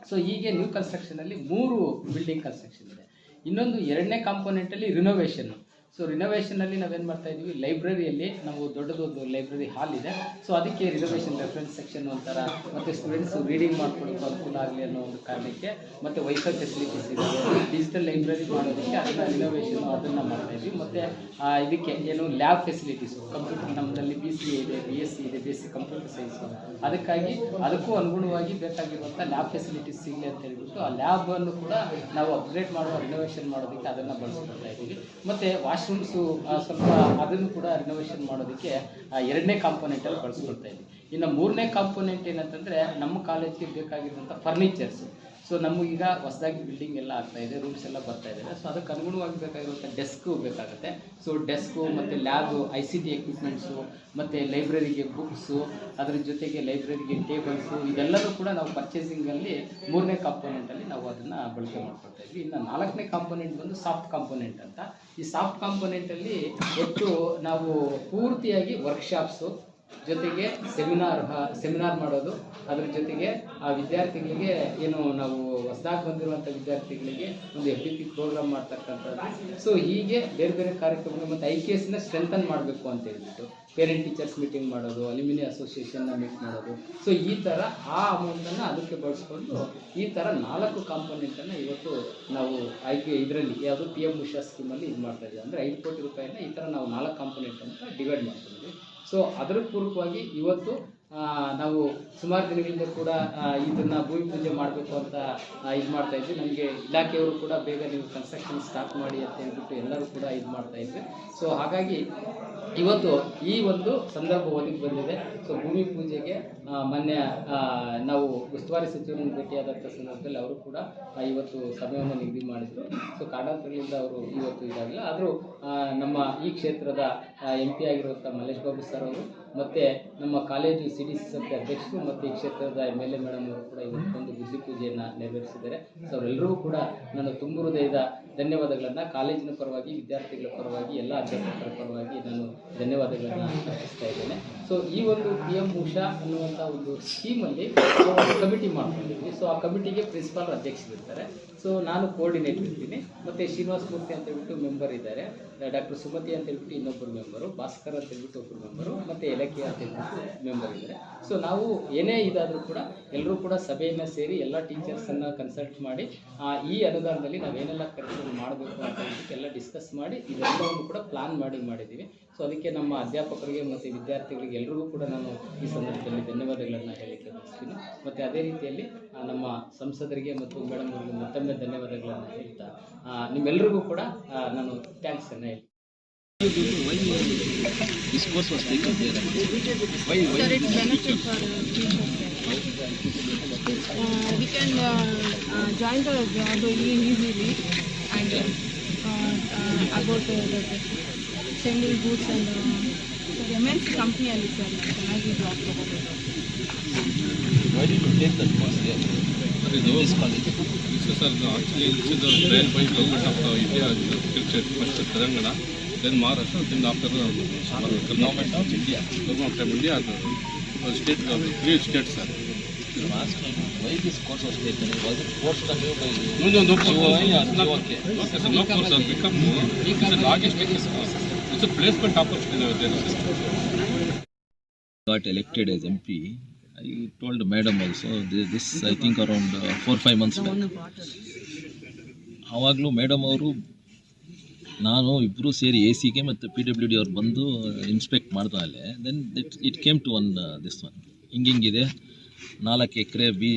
[SPEAKER 7] ಸೊ ಹೀಗೆ ನ್ಯೂ ಕನ್ಸ್ಟ್ರಕ್ಷನಲ್ಲಿ ಮೂರು ಬಿಲ್ಡಿಂಗ್ ಕನ್ಸ್ಟ್ರಕ್ಷನ್ ಇದೆ. ಇನ್ನೊಂದು ಎರಡನೇ ಕಾಂಪೋನೆಂಟಲ್ಲಿ ರಿನೋವೇಷನ್ ಸೊ ರಿನೋವೇಷನಲ್ಲಿ ನಾವೇನು ಮಾಡ್ತಾ ಇದ್ದೀವಿ ಲೈಬ್ರರಿಯಲ್ಲಿ ನಾವು ದೊಡ್ಡದೊಂದು ಲೈಬ್ರರಿ ಹಾಲ್ ಇದೆ. ಸೊ ಅದಕ್ಕೆ ರಿನೋವೇಷನ್ ರೆಫರೆನ್ಸ್ ಸೆಕ್ಷನ್ ಒಂಥರ ಮತ್ತು ಸ್ಟೂಡೆಂಟ್ಸ್ ರೀಡಿಂಗ್ ಮಾಡ್ಕೊಳ್ಳೋಕೆ ಅನುಕೂಲ ಆಗಲಿ ಅನ್ನೋ ಒಂದು ಕಾರಣಕ್ಕೆ ಮತ್ತು ವೈಫೈ ಫೆಸಿಲಿಟೀಸ್ ಇದೆ. ಡಿಜಿಟಲ್ ಲೈಬ್ರರಿ ಮಾಡೋದಕ್ಕೆ ಅದನ್ನು ರಿನೋವೇಷನ್ ಅದನ್ನು ಮಾಡ್ತಾ ಇದ್ವಿ. ಮತ್ತು ಇದಕ್ಕೆ ಏನು ಲ್ಯಾಬ್ ಫೆಸಿಲಿಟೀಸು ಕಂಪ್ಯೂಟರ್ ನಮ್ಮದಲ್ಲಿ ಬಿ ಸಿ ಎ ಇದೆ ಬಿ ಎಸ್ ಸಿ ಇದೆ B S C computer science ಅದಕ್ಕಾಗಿ ಅದಕ್ಕೂ ಅನುಗುಣವಾಗಿ ಬೇಕಾಗಿರುವಂಥ ಲ್ಯಾಬ್ ಫೆಸಿಲಿಟೀಸ್ ಸಿಗಲಿ ಅಂತ ಹೇಳ್ಬಿಟ್ಟು ಆ ಲ್ಯಾಬನ್ನು ಕೂಡ ನಾವು ಅಪ್ಗ್ರೇಡ್ ಮಾಡುವ ರಿನೋವೇಷನ್ ಮಾಡೋದಕ್ಕೆ ಅದನ್ನು ಬಳಸ್ಕೊಳ್ತಾ ಇದ್ದೀವಿ ಮತ್ತು ವಾಶ್ರೂಮ್ಸು ಸ್ವಲ್ಪ ಅದನ್ನು ಕೂಡ ರಿನೋವೇಷನ್ ಮಾಡೋದಕ್ಕೆ ಎರಡನೇ ಕಾಂಪೋನೆಂಟಲ್ಲಿ ಬಳಸ್ಕೊಳ್ತಾ ಇದ್ದೀವಿ ಇನ್ನು ಮೂರನೇ ಕಾಂಪೋನೆಂಟ್ ಏನಂತಂದರೆ, ನಮ್ಮ ಕಾಲೇಜಿಗೆ ಬೇಕಾಗಿರುವಂಥ ಫರ್ನಿಚರ್ಸು ಸೊ ನಮಗೀಗ ಹೊಸದಾಗಿ ಬಿಲ್ಡಿಂಗ್ ಎಲ್ಲ ಆಗ್ತಾ ಇದೆ ರೂಮ್ಸ್ ಎಲ್ಲ ಬರ್ತಾ ಇದೆ. ಸೊ ಅದಕ್ಕೆ ಅನುಗುಣವಾಗಿ ಬೇಕಾಗಿರುವಂಥ ಡೆಸ್ಕು ಬೇಕಾಗುತ್ತೆ. ಸೊ ಡೆಸ್ಕು ಮತ್ತು lab I C T equipments ಮತ್ತು ಲೈಬ್ರರಿಗೆ ಬುಕ್ಸು ಅದ್ರ ಜೊತೆಗೆ ಲೈಬ್ರರಿಗೆ ಟೇಬಲ್ಸು ಇದೆಲ್ಲವೂ ಕೂಡ ನಾವು ಪರ್ಚೇಸಿಂಗಲ್ಲಿ ಮೂರನೇ ಕಾಂಪೋನೆಂಟಲ್ಲಿ ನಾವು ಅದನ್ನು ಬಳಕೆ ಮಾಡ್ಕೊಳ್ತಾ ಇದ್ವಿ. ಇನ್ನು ನಾಲ್ಕನೇ ಕಾಂಪೋನೆಂಟ್ ಬಂದು ಸಾಫ್ಟ್ ಕಾಂಪೋನೆಂಟ್ ಅಂತ. ಈ ಸಾಫ್ಟ್ ಕಾಂಪೋನೆಂಟಲ್ಲಿ ಒಟ್ಟು ನಾವು ಪೂರ್ತಿಯಾಗಿ ವರ್ಕ್ಶಾಪ್ಸು ಜೊತೆಗೆ ಸೆಮಿನಾರ್ ಸೆಮಿನಾರ್ ಮಾಡೋದು. ಅದ್ರ ಜೊತೆಗೆ ಆ ವಿದ್ಯಾರ್ಥಿಗಳಿಗೆ ಏನು ನಾವು ಹೊಸದಾಗಿ ಬಂದಿರುವಂಥ ವಿದ್ಯಾರ್ಥಿಗಳಿಗೆ ಒಂದು ಎಫ್ ಡಿ ಪಿ ಪ್ರೋಗ್ರಾಮ್ ಮಾಡ್ತಕ್ಕಂಥದ್ದು. ಸೊ ಹೀಗೆ ಬೇರೆ ಬೇರೆ ಕಾರ್ಯಕ್ರಮಗಳು ಮತ್ತು ಐ ಕೆ ಎಸ್ನ ಸ್ಟ್ರೆಂಥನ್ ಮಾಡಬೇಕು ಅಂತ ಹೇಳ್ಬಿಟ್ಟು ಪೇರೆಂಟ್ ಟೀಚರ್ಸ್ ಮೀಟಿಂಗ್ ಮಾಡೋದು ಅಲ್ಯೂಮಿನಿ ಅಸೋಸಿಯೇಷನ್ನ ಮೀಟ್ ಮಾಡೋದು. ಸೊ ಈ ಥರ ಆ ಅಮೌಂಟನ್ನು ಅದಕ್ಕೆ ಬಳಸ್ಕೊಂಡು ಈ ಥರ ನಾಲ್ಕು ಕಾಂಪೋನೆಂಟನ್ನು ಇವತ್ತು ನಾವು ಆಯ್ಕೆ ಇದರಲ್ಲಿ ಯಾವುದು ಪಿ ಎಂ ಉಷಾ ಸ್ಕೀಮಲ್ಲಿ ಇದು ಮಾಡ್ತಾ ಇದ್ದೀವಿ. ಅಂದರೆ ಐದು ಕೋಟಿ ರೂಪಾಯಿನ ಈ ಥರ ನಾವು ನಾಲ್ಕು ಕಾಂಪೋನೆಂಟ್ ಅಂತ ಡಿವೈಡ್ ಮಾಡ್ಕೊಂಡಿದ್ವಿ ಸೊ ಅದರ ಪೂರ್ವಕವಾಗಿ ಇವತ್ತು ನಾವು ಸುಮಾರು ದಿನಗಳಿಂದ ಕೂಡ ಇದನ್ನ ಭೂಮಿ ಪೂಜೆ ಮಾಡಬೇಕು ಅಂತ ಇದು ಮಾಡ್ತಾ ಇದ್ವಿ. ನಮಗೆ ಇಲಾಖೆಯವರು ಕೂಡ ಬೇಗ ನೀವು ಕನ್ಸ್ಟ್ರಕ್ಷನ್ ಸ್ಟಾರ್ಟ್ ಮಾಡಿ ಅಂತ ಹೇಳ್ಬಿಟ್ಟು ಎಲ್ಲರೂ ಕೂಡ ಇದು ಮಾಡ್ತಾ ಇದ್ವಿ. ಸೊ ಹಾಗಾಗಿ ಇವತ್ತು ಈ ಒಂದು ಸಂದರ್ಭ ಒದಗಿ ಬಂದಿದೆ. ಸೊ ಭೂಮಿ ಪೂಜೆಗೆ ಮೊನ್ನೆ ನಾವು ಉಸ್ತುವಾರಿ ಸಚಿವರನ್ನು ಭೇಟಿಯಾದಂಥ ಸಂದರ್ಭದಲ್ಲಿ ಅವರು ಕೂಡ ಇವತ್ತು ಸಮಯವನ್ನು ನಿಗದಿ ಮಾಡಿದರು. ಸೊ ಕಾರಣಾಂತರಗಳಿಂದ ಅವರು ಇವತ್ತು ಇದಾಗಲಿಲ್ಲ ಆದರೂ ನಮ್ಮ ಈ ಕ್ಷೇತ್ರದ ಎಂ ಪಿ ಆಗಿರುವಂಥ ಮಲ್ಲೇಶ್ ಬಾಬು ಸರ್ ಅವರು ಮತ್ತು ನಮ್ಮ ಕಾಲೇಜು ಸಿ ಡಿ ಸಿ ಸಮಿತಿ ಅಧ್ಯಕ್ಷರು ಮತ್ತು ಈ ಕ್ಷೇತ್ರದ ಎಂ ಎಲ್ ಎ ಮೇಡಮ್ ಅವರು ಕೂಡ ಇವತ್ತೊಂದು ಬುದ್ಧಿ ಪೂಜೆಯನ್ನು ನೆರವೇರಿಸಿದ್ದಾರೆ. ಸೊ ಅವರೆಲ್ಲರೂ ಕೂಡ ನನ್ನ ತುಂಬು ಹೃದಯದ ಧನ್ಯವಾದಗಳನ್ನು ಕಾಲೇಜಿನ ಪರವಾಗಿ ವಿದ್ಯಾರ್ಥಿಗಳ ಪರವಾಗಿ ಎಲ್ಲ ಅಧ್ಯಾಪಕರ ಪರವಾಗಿ ನಾನು ಧನ್ಯವಾದಗಳನ್ನು ಅರ್ಪಿಸ್ತಾ ಇದ್ದೇನೆ. ಸೊ ಈ ಒಂದು ಪಿ ಎಂ ಉಷಾ ಅನ್ನುವಂಥ ಒಂದು ಸ್ಕೀಮಲ್ಲಿ ಒಂದು ಕಮಿಟಿ ಮಾಡ್ಕೊಂಡಿದ್ವಿ. ಸೊ ಆ ಕಮಿಟಿಗೆ ಪ್ರಿನ್ಸಿಪಾಲ್ ಅಧ್ಯಕ್ಷರಿರ್ತಾರೆ ಸೊ ನಾನು ಕೋರ್ಡಿನೇಟ್ ಇರ್ತೀನಿ. ಮತ್ತು ಶ್ರೀನಿವಾಸ ಮೂರ್ತಿ ಅಂತ ಹೇಳ್ಬಿಟ್ಟು ಮೆಂಬರ್ ಇದ್ದಾರೆ. ಡಾಕ್ಟರ್ ಸುಮತಿ ಅಂತ ಹೇಳ್ಬಿಟ್ಟು ಇನ್ನೊಬ್ಬರು ಮೆಂಬರು ಭಾಸ್ಕರ್ ಅಂತ ಹೇಳ್ಬಿಟ್ಟು ಒಬ್ಬರು ಮೆಂಬರು ಮತ್ತು ಎಲಕಿಯ ಅಂತ ಹೇಳ್ಬಿಟ್ಟು ಮೆಂಬರ್ ಇದ್ದಾರೆ. ಸೊ ನಾವು ಏನೇ ಇದಾದರೂ ಕೂಡ ಎಲ್ಲರೂ ಕೂಡ ಸಭೆಯನ್ನು ಸೇರಿ ಎಲ್ಲ ಟೀಚರ್ಸನ್ನು ಕನ್ಸಲ್ಟ್ ಮಾಡಿ ಈ ಅನುದಾನದಲ್ಲಿ ನಾವೇನೆಲ್ಲ ಖರ್ಚು ಮಾಡಬೇಕು ಅಂತ ಹೇಳ್ಬಿಟ್ಟು ಎಲ್ಲ ಡಿಸ್ಕಸ್ ಮಾಡಿ, ಇದೆಲ್ಲವನ್ನು ಕೂಡ ಪ್ಲಾನ್ ಮಾಡಿ ಮಾಡಿದ್ದೀವಿ. ಸೊ ಅದಕ್ಕೆ ನಮ್ಮ ಅಧ್ಯಾಪಕರಿಗೆ ಮತ್ತು ವಿದ್ಯಾರ್ಥಿಗಳಿಗೆ ಎಲ್ರಿಗೂ ಕೂಡ ನಾನು ಈ ಸಂದರ್ಭದಲ್ಲಿ ಧನ್ಯವಾದಗಳನ್ನು ಹೇಳಲಿಕ್ಕೆ ಬಯಸ್ತೀನಿ ಮತ್ತು ಅದೇ ರೀತಿಯಲ್ಲಿ ನಮ್ಮ ಸಂಸದರಿಗೆ ಮತ್ತು ಮೇಡಮ್ ಅವರಿಗೆ ಮತ್ತೊಮ್ಮೆ ಧನ್ಯವಾದಗಳನ್ನು ಹೇಳ್ತಾ ನಿಮ್ಮೆಲ್ಲರಿಗೂ ಕೂಡ ನಾನು ನಾನು ಥ್ಯಾಂಕ್ಸನ್ನು ಹೇಳ್ತೀನಿ
[SPEAKER 6] benefit for uh. Uh, we can uh, join the job really easily and uh, uh, about uh, the sending goods and uh, sir, MNC company ಅಲ್ಲಿ ಸರ್ ಚೆನ್ನಾಗಿ ಜಾಬ್ ತಗೋಬೋದು
[SPEAKER 4] Why did you take that course there?
[SPEAKER 5] ಇದು
[SPEAKER 4] This college.
[SPEAKER 5] This is uh, actually this is uh, trained by government of uh, India skill set first Telangana, then Maharashtra, then after uh,
[SPEAKER 4] Government of India.
[SPEAKER 5] government of India, the uh, state of three states. Sir.
[SPEAKER 4] I'm asking why this course was taken. Was it forced on you by
[SPEAKER 5] No, no, no.
[SPEAKER 4] COI or
[SPEAKER 5] No,
[SPEAKER 4] COK?
[SPEAKER 5] no, sir, no course has become uh, it's a logistic course. It's a placement opportunity elected
[SPEAKER 4] got elected as MP, I told madam also, thi- this I think around uh, four, five months back. ಆವಾಗಲೂ madam ಅವರು ನಾನು ಇಬ್ಬರು ಸೇರಿ A ಸಿಗೆ ಮತ್ತು P W D ಅವ್ರು ಬಂದು inspect ಮಾಡಿದ್ಮೇಲೆ then it it came to one this one ಹಿಂಗಿಂಗಿದೆ ನಾಲ್ಕು ಎಕರೆ B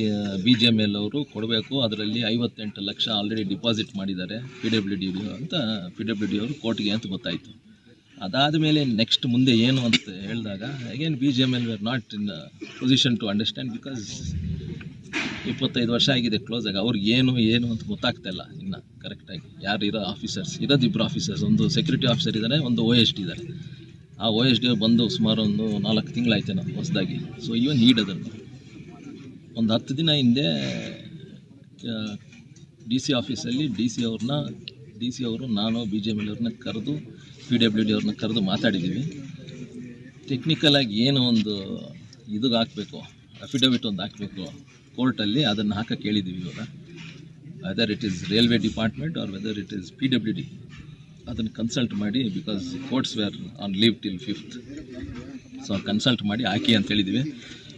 [SPEAKER 4] B G M L ಅವರು ಕೊಡಬೇಕು. ಅದರಲ್ಲಿ ಐವತ್ತೆಂಟು ಲಕ್ಷ ಆಲ್ರೆಡಿ ಡಿಪಾಸಿಟ್ ಮಾಡಿದ್ದಾರೆ ಪಿ ಡಬ್ಲ್ಯೂ ಡಿ ಅಂತ ಪಿ ಡಬ್ಲ್ಯೂ ಡಿ ಅವರು ಕೋರ್ಟ್ಗೆ ಅಂತ ಗೊತ್ತಾಯಿತು. ಅದಾದ ಮೇಲೆ ನೆಕ್ಸ್ಟ್ ಮುಂದೆ ಏನು ಅಂತ ಹೇಳಿದಾಗ again B G M L were not in position to understand because ಇಪ್ಪತ್ತೈದು ವರ್ಷ ಆಗಿದೆ ಕ್ಲೋಸ್ ಆಗಿ. ಅವ್ರಿಗೆ ಏನು ಏನು ಅಂತ ಗೊತ್ತಾಗ್ತಾ ಇಲ್ಲ ಇನ್ನು ಕರೆಕ್ಟಾಗಿ ಯಾರು ಇರೋ ಆಫೀಸರ್ಸ್ ಇರೋದು ಇಬ್ಬರು ಆಫೀಸರ್ಸ್ ಒಂದು ಸೆಕ್ಯೂರಿಟಿ ಆಫೀಸರ್ ಇದ್ದಾರೆ ಒಂದು ಓ ಎಸ್ ಡಿ ಇದ್ದಾರೆ ಆ ಓ ಎಸ್ ಡಿ ಬಂದು ಸುಮಾರು ಒಂದು ನಾಲ್ಕು ತಿಂಗಳಾಯ್ತು ನಾವು ಹೊಸದಾಗಿ. ಸೊ ಈವನ್ ಈಡ್ ಅದನ್ನು ಒಂದು ಹತ್ತು ದಿನ ಹಿಂದೆ ಡಿ ಸಿ ಆಫೀಸಲ್ಲಿ ಡಿ ಸಿ ಅವ್ರನ್ನ ಡಿ ಸಿ ಅವರು, ನಾನು ಬಿ ಜೆ ಎಲ್ ಅವ್ರನ್ನ ಕರೆದು ಪಿ ಡಬ್ಲ್ಯೂ ಡಿ ಅವ್ರನ್ನ ಕರೆದು ಮಾತಾಡಿದ್ದೀವಿ ಟೆಕ್ನಿಕಲಾಗಿ ಏನು ಒಂದು ಇದು ಹಾಕಬೇಕು ಅಫಿಡವಿಟ್ ಒಂದು ಹಾಕಬೇಕು ಕೋರ್ಟಲ್ಲಿ, ಅದನ್ನು ಹಾಕಕ್ಕೆ ಹೇಳಿದ್ದೀವಿ ಇವಾಗ. Whether it is railway department or whether it is P W D ಅದನ್ನು ಕನ್ಸಲ್ಟ್ ಮಾಡಿ because courts were on leave till fifth so consult ಮಾಡಿ ಹಾಕಿ ಅಂತ ಹೇಳಿದ್ದೀವಿ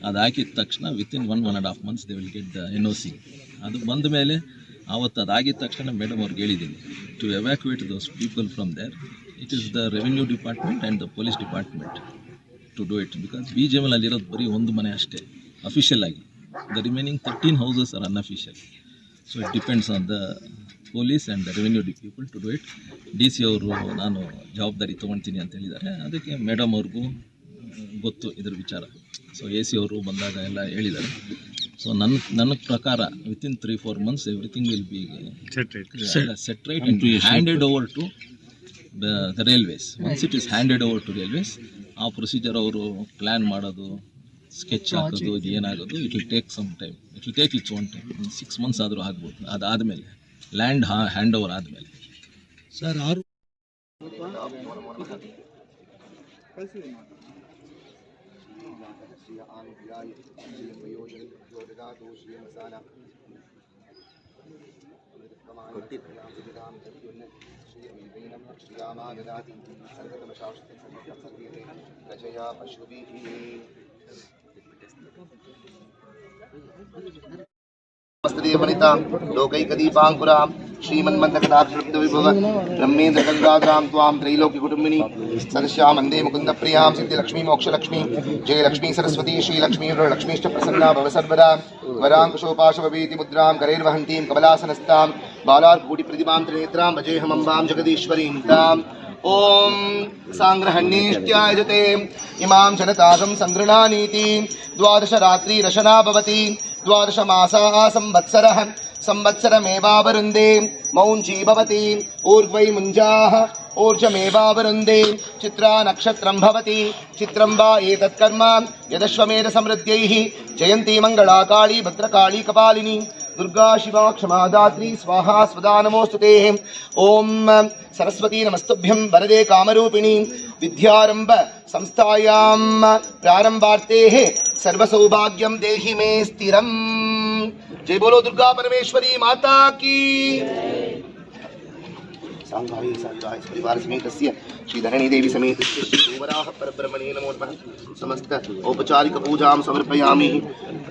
[SPEAKER 4] ಅದು ಹಾಕಿದ ತಕ್ಷಣ within one one and half months they will get the N O C ಅದು ಬಂದ ಮೇಲೆ ಆವತ್ತು ಅದಾಗಿದ ತಕ್ಷಣ ಮೇಡಮ್ ಅವ್ರಿಗೆ ಹೇಳಿದ್ದೀನಿ to evacuate those people from there it is the revenue department and the police department to do it because B G M ಅಲ್ಲಿರೋದು ಬರೀ ಒಂದು ಮನೆ ಅಷ್ಟೇ ಅಫಿಷಿಯಲ್ ಆಗಿ. The remaining thirteen houses are unofficial so it depends on the police and the revenue D people to do it D C ಅವರು ನಾನು ಜವಾಬ್ದಾರಿ ತೊಗೊಳ್ತೀನಿ ಅಂತ ಹೇಳಿದ್ದಾರೆ. ಅದಕ್ಕೆ ಮೇಡಮ್ ಅವ್ರಿಗೂ ಗೊತ್ತು ಇದ್ರ ವಿಚಾರ. ಸೊ ಎ ಸಿ ಅವರು ಬಂದಾಗ ಎಲ್ಲ ಹೇಳಿದ್ದಾರೆ. ಸೊ ನನ್ನ ನನ್ನ ಪ್ರಕಾರ within three four months everything will be set right handed over to the railways once it is handed over to railways ಆ ಪ್ರೊಸೀಜರ್ ಅವರು ಪ್ಲ್ಯಾನ್ ಮಾಡೋದು ಸ್ಕೆಚ್ ಹಾಕೋದು ಇದು ಏನಾಗೋದು it will take some time it will take it's one time six months ಆದರೂ ಆಗ್ಬೋದು. ಅದಾದಮೇಲೆ land hand over ಆದಮೇಲೆ.
[SPEAKER 8] Sir ಆರು
[SPEAKER 3] श्रियामागदाति सर्वतमशास्ति लोकैकदीपाङ्कुरां श्रीमन्मन्दकदाक्षरविभव ब्रह्मेन्द्रगङ्गाधरां त्वां त्रैलोक्यकुटुम्बिनी सदस्यां वंदे मुकुन्दप्रियाँ सिद्धिलक्ष्मी मोक्षलक्ष्मी जयलक्ष्मी सरस्वती श्रीलक्ष्मी लक्ष्मीश्च प्रसन्ना भव सर्वदा वराङ्कुशोपाशववेति मुद्रां करैर्वहन्तीं कमलासनस्तां बालार्कूटिप्रतिमां त्रिनेत्रां भजेऽहमम्बां जगदीश्वरीं ताम् ॐ साङ्ग्रहण्येष्ट्यायजते इमां जनतागं सङ्गृणानीति द्वादशरात्रिरशना भवति द्वादशमासाः संवत्सरः संवत्सरमेवावरुन्धे मौञ्ची भवति ऊर्ध्वै मुञ्जाः ऊर्जमेवावरुन्धे चित्रा नक्षत्रं भवति। चित्रं वा एतत्कर्म। यदश्वमेधसमृद्ध्यैः जयन्ती मङ्गला काली भद्रकाली कपालिनी। दुर्गा शिवा क्षमा दात्री स्वाहा स्वदा नमोऽस्तु ॐ सरस्वती नमस्तुभ्यं वरदे कामरूपिणी। विद्यारम्भ संस्थायां प्रारम्भार्तेः सर्वसौभाग्यं देहि मे स्थिरम्। जय बोलो दुर्गा परमेश्वरी माता की। साङ्गायै साङ्गाय परिवारसमेतस्य श्रीधरणीदेवी समेतस्य श्रीदेवराः परब्रह्मणे समस्त औपचारिकपूजां समर्पयामि।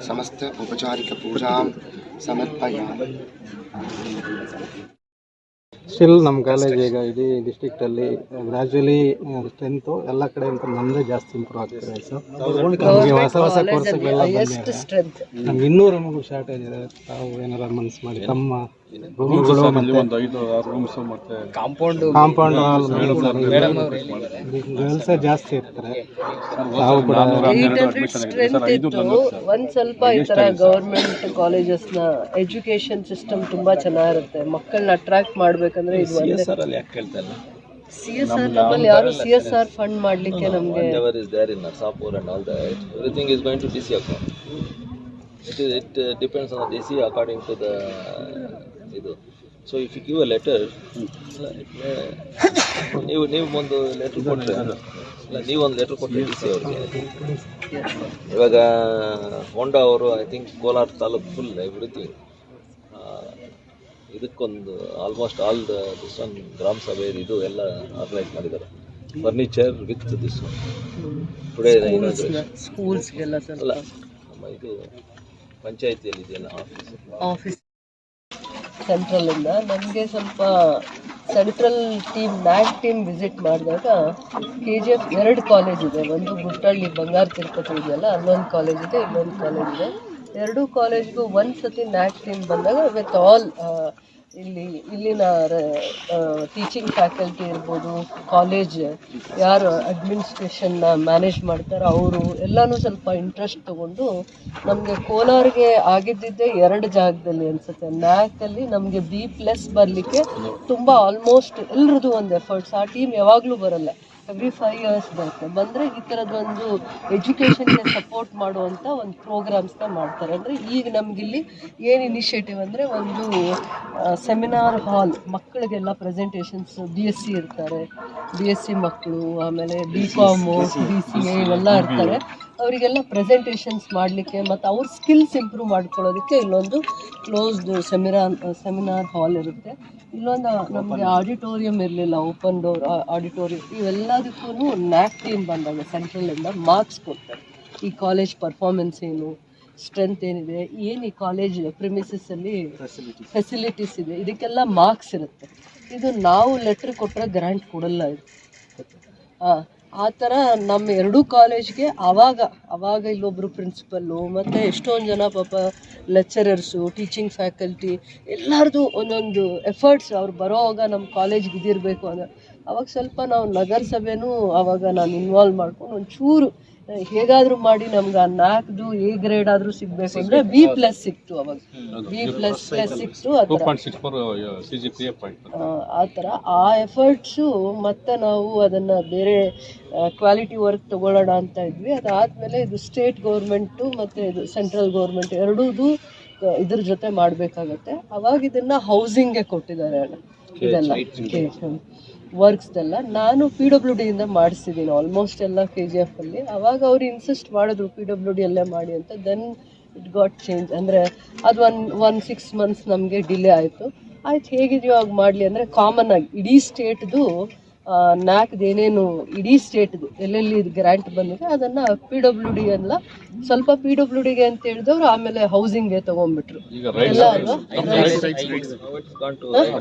[SPEAKER 3] समस्त समर्पयामि।
[SPEAKER 8] ಸ್ಟಿಲ್ ನಮ್ಮ ಕಾಲೇಜ್ ಈಗ ಇಡೀ ಡಿಸ್ಟಿಕ್ಟಲ್ಲಿ ಗ್ರ್ಯಾಜುವಲಿ ಸ್ಟ್ರೆಂತು ಎಲ್ಲ ಕಡೆ ನಮ್ಮದೇ ಜಾಸ್ತಿ ಇಂಪ್ರೂವ್ ಆಗ್ತಿದೆ ಸರ್ ನಮಗೆ ಹೊಸ ಹೊಸ ಕೋರ್ಸ್ಗಳೆಲ್ಲ ನಮ್ಗೆ ಇನ್ನೂ ರೂಮ್ಗಳು ಶಾರ್ಟೇಜ್ ಇದೆ. ತಾವು ಏನಾರ ಮನಸ್ಸು ಮಾಡಿ ತಮ್ಮ ರೂಮ್ಗಳು
[SPEAKER 5] ಮತ್ತೆ
[SPEAKER 7] ಕಾಂಪೌಂಡ್
[SPEAKER 8] ಕಾಂಪೌಂಡ್ ಗರ್ಲ್ಸೇ ಜಾಸ್ತಿ ಇರ್ತಾರೆ. ತಾವು ಕೂಡ
[SPEAKER 2] ಒಂದ್ ಸ್ವಲ್ಪ ಈ ತರ ಗವರ್ಮೆಂಟ್ ಕಾಲೇಜಸ್ನ ಎಜುಕೇಶನ್ ಸಿಸ್ಟಮ್ ತುಂಬಾ ಚೆನ್ನಾಗಿರುತ್ತೆ. ಮಕ್ಕಳನ್ನ ಅಟ್ರಾಕ್ಟ್ ಮಾಡ್ಬೇಕಂದ್ರೆ ಇದು ಅಲ್ಲಿ
[SPEAKER 4] ಯಾಕೆ ಕೇಳ್ತಾ ಇಲ್ಲ
[SPEAKER 2] ಸಿ ಎಸ್ ಆರ್ ನಮ್ಮಲ್ಲಿ ಯಾರು ಸಿ ಎಸ್ ಆರ್ ಫಂಡ್ ಮಾಡ್ಲಿಕ್ಕೆ ನಮಗೆ
[SPEAKER 4] whatever is there in Narsapur and all that, everything is going to DC account. It is, it uh, depends on the DC according to the ಇದು. So if you give a letter ನೀವು ನೀವು ಒಂದು letter ಕೊಟ್ಟರೆ ಅಲ್ಲ ನೀವು ಒಂದು letter ಕೊಟ್ಟರೆ D C ಅವ್ರಿಗೆ. ಇವಾಗ ಹೋಂಡಾ ಅವರು I think Kolar taluk full everything ಇದಕ್ಕೊಂದು ಆಲ್ಮೋಸ್ಟ್ ಆಲ್ ದಿಸ್ ಒನ್ ಗ್ರಾಮ ಸಭೆ ಇದು ಎಲ್ಲ ಆರ್ಗನೈಸ್ ಮಾಡಿದ್ದಾರೆ. Furniture with this one today
[SPEAKER 2] ಸ್ಕೂಲ್ಸ್ಗೆಲ್ಲ
[SPEAKER 4] ಅಲ್ಲ ನಮ್ಮ ಇದು ಪಂಚಾಯತಿಯಲ್ಲಿ ಇದೆಯಲ್ಲ ಆಫೀಸ್
[SPEAKER 2] ಆಫೀಸ್ ಸೆಂಟ್ರಲ್ ಇಂದ. ನಮಗೆ ಸ್ವಲ್ಪ central team NAAC team visit ಮಾಡಿದಾಗ ಕೆ ಜಿ ಎಫ್ ಎರಡು ಕಾಲೇಜ್ ಇದೆ. ಒಂದು ಗುಟ್ಟಳ್ಳಿ ಬಂಗಾರ ತಿರುಪತಿ ಇದೆಯಲ್ಲ ಅಲ್ಲೊಂದು ಕಾಲೇಜ್ ಇದೆ ಇನ್ನೊಂದು ಕಾಲೇಜ್ ಇದೆ. ಎರಡೂ ಕಾಲೇಜ್ಗೂ ಒಂದು ಸತಿ ನ್ಯಾಕ್ ಟೀಮ್ ಬಂದಾಗ ವಿತ್ ಆಲ್ ಇಲ್ಲಿ, ಇಲ್ಲಿನ ಟೀಚಿಂಗ್ ಫ್ಯಾಕಲ್ಟಿ ಇರ್ಬೋದು, ಕಾಲೇಜ್ ಯಾರು ಅಡ್ಮಿನಿಸ್ಟ್ರೇಷನ್ನ ಮ್ಯಾನೇಜ್ ಮಾಡ್ತಾರೋ ಅವರು ಎಲ್ಲನೂ ಸ್ವಲ್ಪ ಇಂಟ್ರೆಸ್ಟ್ ತಗೊಂಡು ನಮಗೆ ಕೋಲಾರ್ಗೆ ಆಗಿದ್ದಿದ್ದೇ ಎರಡು ಜಾಗದಲ್ಲಿ ಅನ್ಸುತ್ತೆ. ನ್ಯಾಕಲ್ಲಿ ನಮಗೆ ಬಿ ಪ್ಲಸ್ ಬರಲಿಕ್ಕೆ ತುಂಬ ಆಲ್ಮೋಸ್ಟ್ ಎಲ್ರದ್ದು ಒಂದು ಎಫರ್ಟ್ಸ್ ಆ ಟೀಮ್ ಯಾವಾಗಲೂ ಬರಲ್ಲ. ಎವ್ರಿ ಫೈವ್ ಇಯರ್ಸ್ ಬರುತ್ತೆ. ಬಂದರೆ ಈ ಥರದ್ದೊಂದು ಎಜುಕೇಷನ್ಗೆ ಸಪೋರ್ಟ್ ಮಾಡುವಂಥ ಒಂದು ಪ್ರೋಗ್ರಾಮ್ಸ್ನ ಮಾಡ್ತಾರೆ. ಅಂದರೆ ಈಗ ನಮಗಿಲ್ಲಿ ಏನು ಇನಿಷಿಯೇಟಿವ್ ಅಂದರೆ ಒಂದು ಸೆಮಿನಾರ್ ಹಾಲ್ ಮಕ್ಕಳಿಗೆಲ್ಲ ಪ್ರೆಸೆಂಟೇಷನ್ಸ್ ಬಿ ಎಸ್ ಸಿ ಇರ್ತಾರೆ. ಬಿ ಎಸ್ ಸಿ ಮಕ್ಕಳು ಆಮೇಲೆ B com B C A ಇವೆಲ್ಲ ಇರ್ತಾರೆ. ಅವರಿಗೆಲ್ಲ ಪ್ರೆಸೆಂಟೇಷನ್ಸ್ ಮಾಡಲಿಕ್ಕೆ ಮತ್ತು ಅವ್ರ ಸ್ಕಿಲ್ಸ್ ಇಂಪ್ರೂವ್ ಮಾಡ್ಕೊಳ್ಳೋದಕ್ಕೆ ಇಲ್ಲೊಂದು ಕ್ಲೋಸ್ಡ್ ಸೆಮಿನಾರ್ ಸೆಮಿನಾರ್ ಹಾಲ್ ಇರುತ್ತೆ. ಇಲ್ಲೊಂದು ನಮಗೆ ಆಡಿಟೋರಿಯಂ ಇರಲಿಲ್ಲ ಓಪನ್ ಡೋರ್ ಆಡಿಟೋರಿಯಂ ಇವೆಲ್ಲದಕ್ಕೂ ನ್ಯಾಕ್ ಟೀಮ್ ಬಂದಾಗ ಸೆಂಟ್ರಲಿಂದ ಮಾರ್ಕ್ಸ್ ಕೊಡ್ತಾರೆ. ಈ ಕಾಲೇಜ್ ಪರ್ಫಾರ್ಮೆನ್ಸ್ ಏನು ಸ್ಟ್ರೆಂತ್ ಏನಿದೆ ಏನು ಈ ಕಾಲೇಜ್ ಪ್ರಿಮಿಸಸ್ಸಲ್ಲಿ ಫೆಸಿಲಿಟೀಸ್ ಇದೆ ಇದಕ್ಕೆಲ್ಲ ಮಾರ್ಕ್ಸ್ ಇರುತ್ತೆ. ಇದು ನಾವು ಲೆಟ್ರ್ ಕೊಟ್ಟರೆ ಗ್ರ್ಯಾಂಟ್ ಕೊಡಲ್ಲ ಇದು. ಆ- ಆ ಥರ ನಮ್ಮ ಎರಡೂ ಕಾಲೇಜ್ಗೆ ಆವಾಗ ಆವಾಗ ಇಲ್ಲೊಬ್ಬರು ಪ್ರಿನ್ಸಿಪಲ್ಲು ಮತ್ತು ಎಷ್ಟೊಂದು ಜನ ಪಾಪ ಲೆಕ್ಚರರ್ಸು ಟೀಚಿಂಗ್ ಫ್ಯಾಕಲ್ಟಿ ಎಲ್ಲರದು ಒಂದೊಂದು ಎಫರ್ಟ್ಸ್ ಅವ್ರು ಬರೋವಾಗ ನಮ್ಮ ಕಾಲೇಜ್ಗೆ ಇದಿರಬೇಕು ಅಂದ್ರೆ, ಅವಾಗ ಸ್ವಲ್ಪ ನಾವು ನಗರಸಭೆನೂ ಆವಾಗ ನಾನು ಇನ್ವಾಲ್ವ್ ಮಾಡ್ಕೊಂಡು ಒಂಚೂರು ಹೇಗಾದರೂ ಮಾಡಿ ನಮ್ಗೆ ಆ ನಾಲ್ಕದು ಎ ಗ್ರೇಡ್ ಆದ್ರೂ ಸಿಗ್ಬೇಕು ಅಂದ್ರೆ ಬಿ ಪ್ಲಸ್ ಸಿಕ್ತು ಅವಾಗ. ಬಿ ಪ್ಲಸ್ ಪ್ಲಸ್ ಸಿಕ್ತು ಆ ಥರ. ಆ, ಎಫರ್ಟ್ಸ್ ಮತ್ತೆ ನಾವು ಅದನ್ನ ಬೇರೆ ಕ್ವಾಲಿಟಿ ವರ್ಕ್ ತಗೊಳ್ಳೋಣ ಅಂತ ಇದ್ವಿ. ಅದಾದ್ಮೇಲೆ ಇದು ಸ್ಟೇಟ್ ಗೌರ್ಮೆಂಟು ಮತ್ತೆ ಇದು ಸೆಂಟ್ರಲ್ ಗೌರ್ಮೆಂಟ್ ಎರಡೂ ಇದ್ರ ಜೊತೆ ಮಾಡ್ಬೇಕಾಗತ್ತೆ. ಅವಾಗ ಇದನ್ನ ಹೌಸಿಂಗ್ಗೆ ಕೊಟ್ಟಿದ್ದಾರೆ ಅಣ್ಣ. ಇದೆಲ್ಲ ವರ್ಕ್ಸ್ದೆಲ್ಲ ನಾನು ಪಿ ಡಬ್ಲ್ಯೂ ಡಿಯಿಂದ ಮಾಡಿಸಿದ್ದೀನಿ ಆಲ್ಮೋಸ್ಟ್ ಎಲ್ಲ ಕೆ ಜಿ ಎಫಲ್ಲಿ ಅವಾಗ ಅವ್ರು ಇನ್ಸಿಸ್ಟ್ ಮಾಡಿದ್ರು ಪಿ ಡಬ್ಲ್ಯೂ ಡಿ ಅಲ್ಲೇ ಮಾಡಿ ಅಂತ. ದೆನ್ ಇಟ್ ಗಾಟ್ ಚೇಂಜ್ ಅಂದರೆ ಅದು ಒನ್ ಒನ್ ಸಿಕ್ಸ್ ಮಂತ್ಸ್ ನಮಗೆ ಡಿಲೇ ಆಯಿತು. ಆಯ್ತು, ಹೇಗಿದೆಯೋ ಆಗ ಮಾಡಲಿ. ಅಂದರೆ ಕಾಮನ್ ಆಗಿ, ಇಡೀ ಸ್ಟೇಟ್ದು ನ್ಯಾಕ್ದು ಏನೇನು ಇಡೀ ಸ್ಟೇಟ್ದು ಎಲ್ಲೆಲ್ಲಿ ಇದು ಗ್ರ್ಯಾಂಟ್ ಬಂದಿದೆ ಅದನ್ನ ಪಿ ಡಬ್ಲ್ಯೂ ಡಿ ಎಲ್ಲ ಸ್ವಲ್ಪ ಪಿ ಡಬ್ಲ್ಯೂ ಡಿಗೆ ಅಂತ ಹೇಳಿದವ್ರು ಆಮೇಲೆ ಹೌಸಿಂಗ್ಗೆ ತಗೊಂಡ್ಬಿಟ್ರು.
[SPEAKER 5] ಈಗ
[SPEAKER 2] ಎಲ್ಲ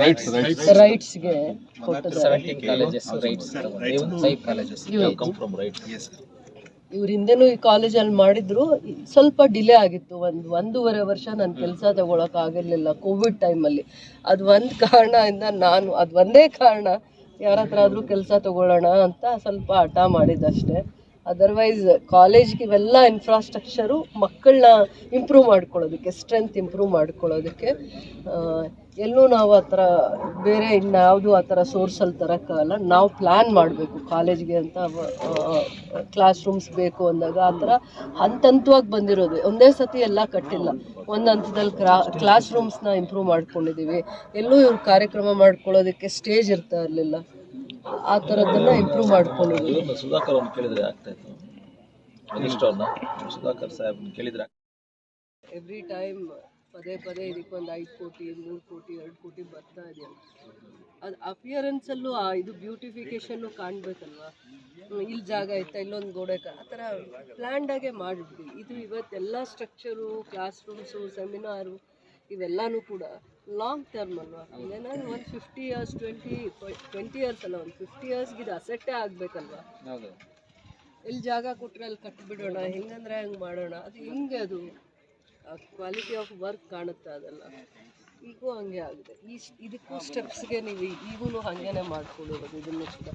[SPEAKER 5] ರೈಟ್ಸ್ ರೈಟ್ಸ್
[SPEAKER 2] ರೈಟ್ಸ್ಗೆ ಕೊಟ್ಟಿದ್ದಾರೆ
[SPEAKER 7] colleges rights five colleges
[SPEAKER 4] come from right
[SPEAKER 2] ಇವ್ರ ಹಿಂದೆನೂ ಈ ಕಾಲೇಜಲ್ಲಿ ಮಾಡಿದ್ರು. ಸ್ವಲ್ಪ ಡಿಲೇ ಆಗಿತ್ತು. ಒಂದು ಒಂದೂವರೆ ವರ್ಷ ನಾನು ಕೆಲಸ ತಗೊಳಕ್ ಆಗಿರ್ಲಿಲ್ಲ. ಕೋವಿಡ್ ಟೈಮಲ್ಲಿ ಅದು ಒಂದು ಕಾರಣದಿಂದ ನಾನು ಅದು ಒಂದೇ ಕಾರಣ ಯಾರ ಹತ್ರ ಆದರೂ ಕೆಲಸ ತಗೊಳ್ಳೋಣ ಅಂತ ಸ್ವಲ್ಪ ಹಠ ಮಾಡಿದ್ದಷ್ಟೇ. ಅದರ್ವೈಸ್ ಕಾಲೇಜ್ಗೆ ಇವೆಲ್ಲ ಇನ್ಫ್ರಾಸ್ಟ್ರಕ್ಚರು ಮಕ್ಕಳನ್ನ ಇಂಪ್ರೂವ್ ಮಾಡ್ಕೊಳ್ಳೋದಕ್ಕೆ ಸ್ಟ್ರೆಂತ್ ಇಂಪ್ರೂವ್ ಮಾಡ್ಕೊಳ್ಳೋದಕ್ಕೆ ಎಲ್ಲೂ ನಾವು ಆ ಥರ ಬೇರೆ ಇನ್ಯಾವುದು ಆ ಥರ ಸೋರ್ಸಲ್ಲಿ ತರೋಕ್ಕಾಗಲ್ಲ. ನಾವು ಪ್ಲ್ಯಾನ್ ಮಾಡಬೇಕು ಕಾಲೇಜ್ಗೆ ಅಂತ ಕ್ಲಾಸ್ ರೂಮ್ಸ್ ಬೇಕು ಅಂದಾಗ ಆ ಥರ ಹಂತ ಹಂತವಾಗಿ ಬಂದಿರೋದು. ಒಂದೇ ಸತಿ ಎಲ್ಲ ಕಟ್ಟಿಲ್ಲ. ಒಂದು ಹಂತದಲ್ಲಿ ಕ್ರಾ ಕ್ಲಾಸ್ ರೂಮ್ಸ್ನ ಇಂಪ್ರೂವ್ ಮಾಡ್ಕೊಂಡಿದ್ದೀವಿ. ಎಲ್ಲೂ ಇವ್ರು ಕಾರ್ಯಕ್ರಮ ಮಾಡ್ಕೊಳ್ಳೋದಕ್ಕೆ ಸ್ಟೇಜ್ ಇರ್ತಾ ಇರಲಿಲ್ಲ. ಆ ಥರದ್ದನ್ನು ಇಂಪ್ರೂವ್
[SPEAKER 4] ಮಾಡ್ಕೊಳ್ಳೋದು. ಸುಧಾಕರ್ ಅವ್ರನ್ನ ಕೇಳಿದ್ರೆ ಆಗ್ತಾ ಇತ್ತು. ಮಿನಿಸ್ಟರ್ ಅವ್ರನ್ನ ಸುಧಾಕರ್ ಸಾಹೇಬ್ನ ಕೇಳಿದ್ರೆ
[SPEAKER 2] ಎವ್ರಿ ಟೈಮ್ ಪದೇ ಪದೇ ಇದಕ್ಕೆ ಒಂದು ಐದು ಕೋಟಿ ಮೂರು ಕೋಟಿ ಎರಡು ಕೋಟಿ ಬರ್ತಾ ಇದೆಯಲ್ಲ. ಅದು ಅಪಿಯರೆನ್ಸಲ್ಲೂ ಆ ಇದು ಬ್ಯೂಟಿಫಿಕೇಷನ್ನು ಕಾಣಬೇಕಲ್ವಾ? ಇಲ್ಲಿ ಜಾಗ ಐತೆ ಇಲ್ಲೊಂದು ಗೋಡೆ ಆ ಥರ ಪ್ಲ್ಯಾಂಡಾಗೆ ಮಾಡಿಬಿಡಿ. ಇದು ಇವತ್ತೆಲ್ಲ ಸ್ಟ್ರಕ್ಚರು ಕ್ಲಾಸ್ ರೂಮ್ಸು ಸೆಮಿನಾರು ಇವೆಲ್ಲನೂ ಕೂಡ ಲಾಂಗ್ ಟರ್ಮ್ ಅಲ್ವಾ? ಏನಾದ್ರು ಒಂದು fifty years twenty twenty years ಅಲ್ಲ ಒಂದು ಫಿಫ್ಟಿ ಇಯರ್ಸ್ಗೆ ಇದು ಅಸೆಟ್ಟೇ ಆಗಬೇಕಲ್ವಾ? ಇಲ್ಲಿ ಜಾಗ ಕೊಟ್ಟರೆ ಅಲ್ಲಿ ಕಟ್ಟಿಬಿಡೋಣ ಹೆಂಗಂದ್ರೆ ಹಂಗೆ ಮಾಡೋಣ? ಅದು ಹೆಂಗೆ ಅದು ಕ್ವಾಲಿಟಿ ಆಫ್ ವರ್ಕ್ ಕಾಣುತ್ತೆ ಅದೆಲ್ಲ. ಈಗೂ ಹಂಗೆ ಆಗಿದೆ. ಈ ಇದಕ್ಕೂ ಸ್ಟೆಪ್ಸ್ಗೆ ನೀವು ಈಗೂ ಹಾಗೇನೆ ಮಾಡ್ಕೊಳ್ಳೋದು ಇದನ್ನು ಕೂಡ